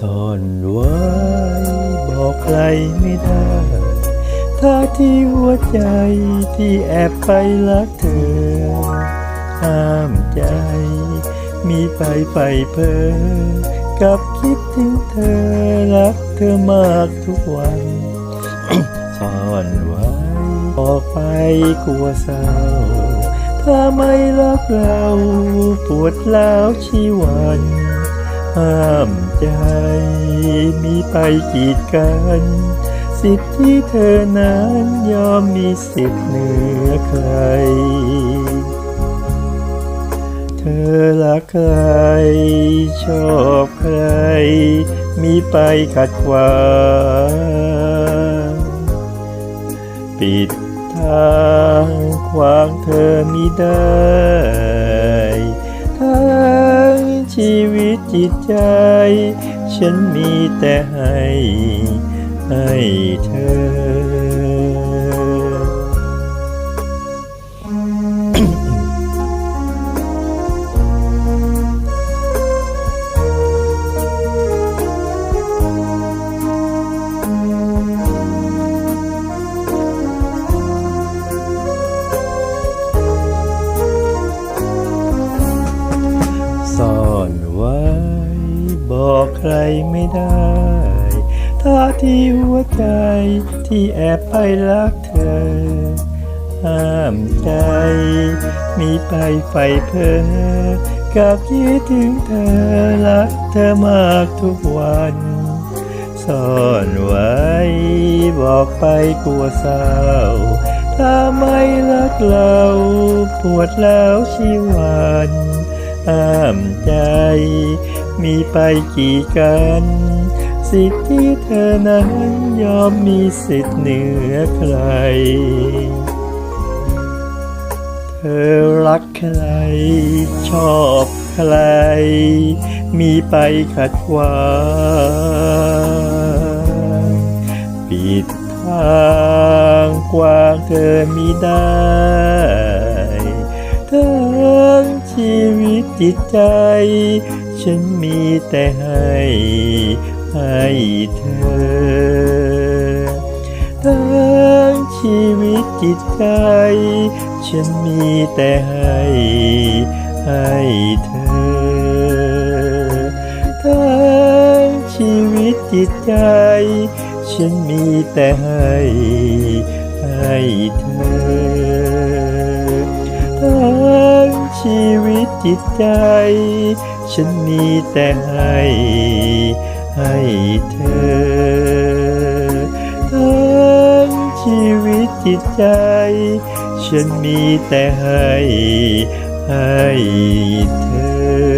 ซ่อนไหวบอกใครไม่ได้ ถ้าที่หัวใจที่แอบไปรักเธอ ห้ามใจ มีไปไปเพอกับคิดถึงเธอรักเธอมากทุกวันซ่อนไว้ออกไปกลัวเศร้า ถ้าไม่รักเรา ปวดร้วชีวัน ห้าม ใจ มีไปกีดกัน สิทธิ์ที่เธอนั้นยอมมีสิทธิเหนือใคร เธอรักใคร ชอบใคร มีไปขัดขวางปิดทางขวางเธอมิได้ จิตใจ ฉันมีแต่ให้ ให้เธอซ่อนไว้ บอกใครไม่ได้ ถ้าที่หัวใจที่แอบไปรักเธอ ห้ามใจ มีไปไฟเพอกับคิดถึงเธอรักเธอมากทุกวัน ซ่อนไว้ บอกไปกลัวเศร้า ถ้าไม่รักเรา ปวดแล้วชีวัน ห้ามใจ มีไปกี่กัน สิทธิ์ที่เธอนั้นยอมมีสิทธิ์เหนือใคร เธอรักใคร ชอบใคร มีไปขัดขวางปิดทางกว้างเธอมิได้ทั้ง ชีวิตจิตใจ ฉันมีแต่ให้ให้เธอ ทั้งชีวิตจิตใจ ฉันมีแต่ให้ให้เธอ ทั้งชีวิตจิตใจ ฉันมีแต่ให้ให้เธอ จิตใจ ฉันมีแต่ให้ ให้เธอ ทั้งชีวิตจิตใจ ฉันมีแต่ให้ ให้เธอ